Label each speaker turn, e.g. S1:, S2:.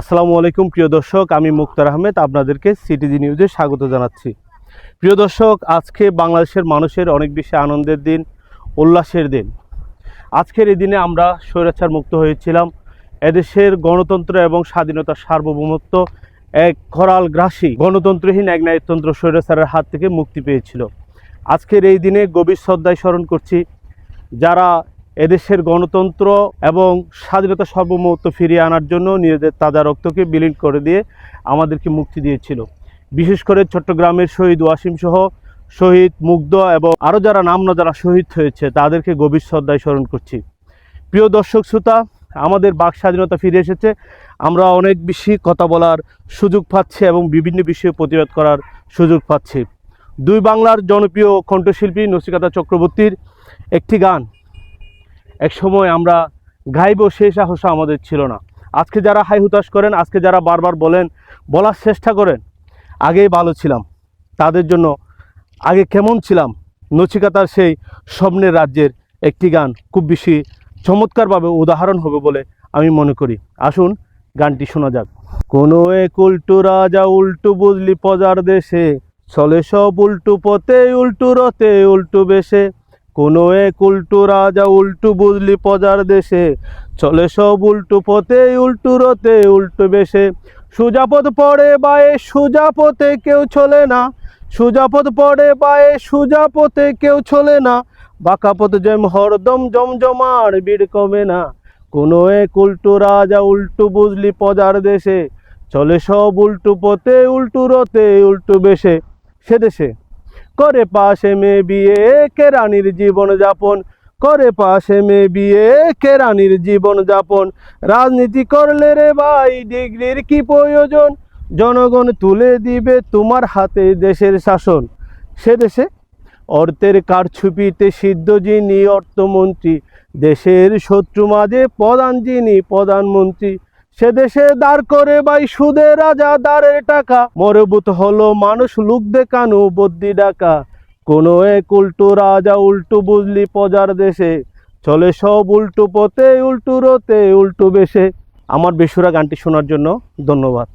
S1: আসসালামু আলাইকুম, প্রিয় দর্শক, আমি মুক্তার আহমেদ, আপনাদেরকে সিটিজি নিউজে স্বাগত জানাচ্ছি। প্রিয় দর্শক, আজকে বাংলাদেশের মানুষের অনেক বেশি আনন্দের দিন, উল্লাসের দিন। আজকের এই দিনে আমরা স্বৈরাচার মুক্ত হয়েছিলাম। এদেশের গণতন্ত্র এবং স্বাধীনতার সার্বভৌমত্ব এক খরাল গ্রাসী, গণতন্ত্রহীন এক ন্যায়তন্ত্র স্বৈরাচারের হাত থেকে মুক্তি পেয়েছিল। আজকের এই দিনে গভীর শ্রদ্ধায় স্মরণ করছি যারা এদেশের গণতন্ত্র এবং স্বাধীনতা সার্বভৌমত্ব ফিরিয়ে আনার জন্য নিজেদের তাজা রক্তকে বিলীন করে দিয়ে আমাদেরকে মুক্তি দিয়েছিল। বিশেষ করে চট্টগ্রামের শহীদ ওয়াসিম সহ শহীদ মুগ্ধ এবং আরও যারা নাম না যারা শহীদ হয়েছে, তাদেরকে গভীর শ্রদ্ধায় স্মরণ করছি। প্রিয় দর্শক শ্রোতা, আমাদের বাক স্বাধীনতা ফিরে এসেছে। আমরা অনেক বেশি কথা বলার সুযোগ পাচ্ছি এবং বিভিন্ন বিষয়ে প্রতিবাদ করার সুযোগ পাচ্ছি। দুই বাংলার জনপ্রিয় কণ্ঠশিল্পী নসিকাতা চক্রবর্তীর একটি গান এক সময় আমরা গাইব সেই সাহস আমাদের ছিল না। আজকে যারা হাই হুতাশ করেন, আজকে যারা বারবার বলেন, বলার চেষ্টা করেন, আগেই ভালো ছিলাম। তাদের জন্য আগে কেমন ছিলাম? নচিকাতার সেই স্বপ্নের রাজ্যের একটি গান খুব বেশি চমৎকারভাবে উদাহরণ হবে বলে আমি মনে করি। আসুন, গানটি শোনা যাক। কোনো এক উল্টু রাজা উল্টু বুঝলি পজার দেশে, চলে সব উল্টু পথে, উল্টু রতে উল্টু বেশে। কোনো এক উল্টু রাজা উল্টু বুঝলি পজার দেশে। চলে সব উল্টু পথে, উল্টু রতে উল্টু বেশে। সুজাপদ পড়ে বায়ে, সুজাপথে কেউ চলে না। সুজাপদ পড়ে বায়ে, সুজাপথে কেউ চলে না। বাঁকাপথ যেম হরদম জমজমার ভিড় কমে না। কোনো এক উল্টু রাজা উল্টু বুঝলি পজার দেশে। চলে সব উল্টু পথে, উল্টু রতে উল্টু বেশে। সে দেশে। করে পাশে মেয়ে বিয়ে কে রানীর জীবন যাপন? করে পাশে মেয়ে বিয়ে কে রানীর জীবন যাপন? রাজনীতি করলে রে ভাই ডিগ্রির কি প্রয়োজন? জনগণ তুলে দিবে তোমার হাতে দেশের শাসন। সে দেশে অর্থের কারছুপিতে সিদ্ধ যিনি অর্থমন্ত্রী, দেশের শত্রু মাঝে প্রধান যিনি প্রধানমন্ত্রী সে দেশে দাঁড় করে বাই সুদে রাজা দাঁড়ের টাকা। মরবুত হলো মানুষ লুক কানু, বদ্যি ডাকা। কোনো এক উল্টু রাজা উল্টু বুঝলি পজার দেশে। চলে সব উল্টু পথে, উল্টু রোতে উল্টু বেশে। আমার বেসুরা গানটি শোনার জন্য ধন্যবাদ।